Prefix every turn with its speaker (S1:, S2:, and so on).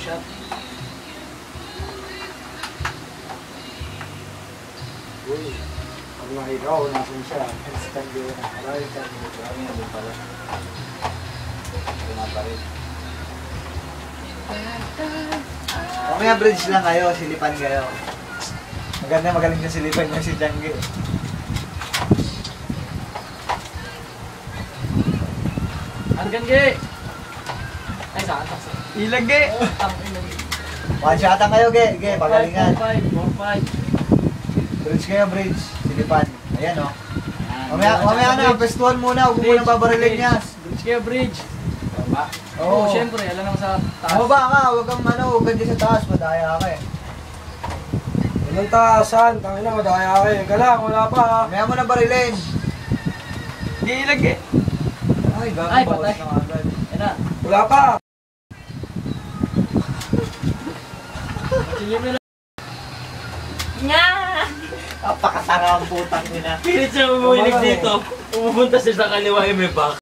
S1: shot.
S2: Uy, pag nakita ko, nasan siya? Instant yun. Marami ka. Marami na doon pala. Ito na pa rin. Mamaya bridge lang kayo, silipan kayo. Maganda magaling na silipan niya si Changi.
S1: Hanggang ge! Ay, sa atas.
S3: Ilagay.
S1: Tang ina.
S2: One shotan kayo, ge. Ge, pagalingan.
S1: 4-5,
S2: Bridge kayo, bridge. Silipan. Ayan, oh.
S1: 4-5.
S2: Mamaya, mamaya na, pestuhan muna. Huwag mo nang babarilin niya.
S1: Bridge kayo, bridge. Baba.
S2: Oo.
S1: Oo, syempre, alam naman sa taas.
S2: Baba ka, huwag kang ano, huwag dyan sa taas. Madaya ka eh.
S3: Anong taasan? Tangin na, madaya ka eh. Galang, wala pa ha.
S2: Mamaya mo na barilin.
S3: Hindi ilagay.
S2: Ay, gago,
S1: Ay, patay. Yan na.
S3: Wala pa.
S1: Mo na.
S2: Napakatanga ang putang ina.
S1: Pilit siya umuwinig dito. Pumupunta siya sa kaliwa yung may back.